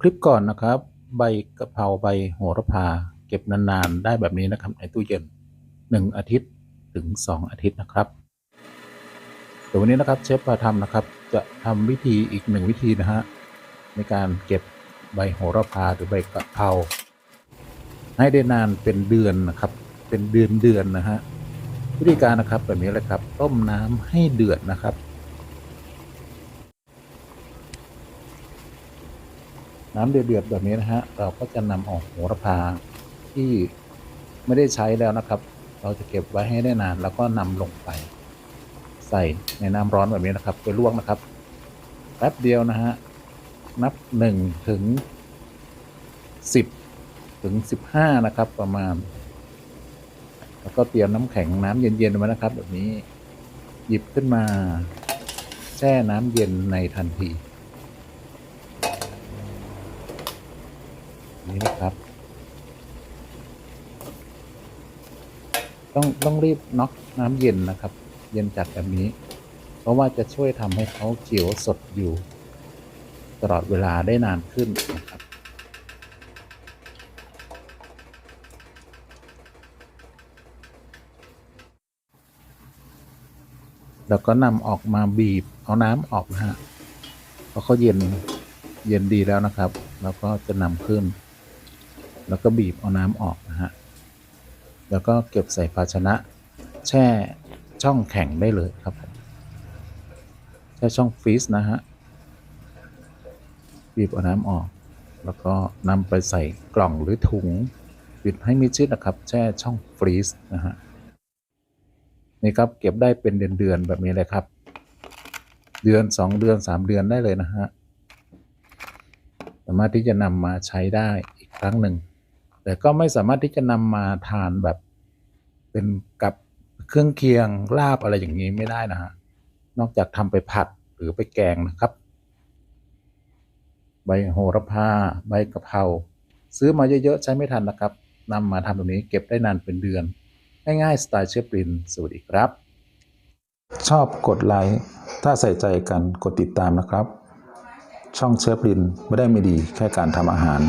คลิปก่อนนะครับ ใบกะเพราใบโหระพา เก็บนานๆ ได้แบบนี้นะครับ ในตู้เย็นหนึ่งอาทิตย์ถึงสองอาทิตย์นะครับเดี๋ยววันนี้นะครับเชฟพาทำนะครับ จะทำวิธีอีกหนึ่งวิธีนะฮะในการเก็บใบโหระพาหรือใบกะเพราให้ได้นานเป็นเดือนนะครับ เป็นเดือนเดือนๆนะฮะวิธีการนะครับแบบนี้เลยครับ ต้มน้ำให้เดือดนะครับ น้ำเดือดๆแบบนี้นะฮะเราก็จะนำออกโหระพาที่ไม่ได้ใช้แล้วนะครับ เราจะเก็บไว้ให้ได้นาน แล้วก็นำลงไป ใส่ในน้ำร้อนแบบนี้นะครับไปลวกนะครับแป๊บเดียวนะฮะนับหนึ่งถึงสิบถึงสิบห้านะครับ ประมาณ แล้วก็เตรียมน้ำแข็งน้ำเย็นๆไว้นะครับ แบบนี้ หยิบขึ้นมา แช่น้ำเย็นในทันที นี่นะครับ ต้องต้องรีบน็อกน้ำเย็นนะครับ เย็นจัดแบบนี้ เพราะว่าจะช่วยทำให้เขาเขียวสดอยู่ ตลอดเวลาได้นานขึ้นนะครับแล้วก็นำออกมาบีบเอาน้ำออกนะฮะเพราะเขาเย็นเย็นดีแล้วนะครับ แล้วก็จะนำขึ้น แล้วก็บีบเอาน้ำออกนะฮะ แล้วก็เก็บใส่ภาชนะ แช่ช่องแข็งได้เลยครับแช่ช่องฟรีซนะฮะ บีบเอาน้ำออก แล้วก็นำไปใส่กล่องหรือถุง ปิดให้มิดชิดนะครับ แช่ช่องฟรีซนะฮะ นี่ครับเก็บได้เป็นเดือนๆแบบนี้เลยครับ เดือนสองเดือนสามเดือนได้เลยนะฮะสามารถที่จะนำมาใช้ได้อีกครั้งหนึ่ง แต่ก็ไม่สามารถที่จะนำมาทานแบบ เป็นกับเครื่องเคียงลาบอะไรอย่างนี้ไม่ได้นะฮะนอกจากทำไปผัดหรือไปแกงนะครับ ใบโหระพา ใบกะเพราซื้อมาเยอะๆ ใช้ไม่ทันนะครับนำมาทำแบบนี้เก็บได้นานเป็นเดือน ง่ายๆ สไตล์เชฟรินสวัสดีครับ ชอบกดไลค์ถ้าใส่ใจกันกดติดตามนะครับ ช่องเชฟรินไม่ได้ไม่ดีแค่การทำอาหาร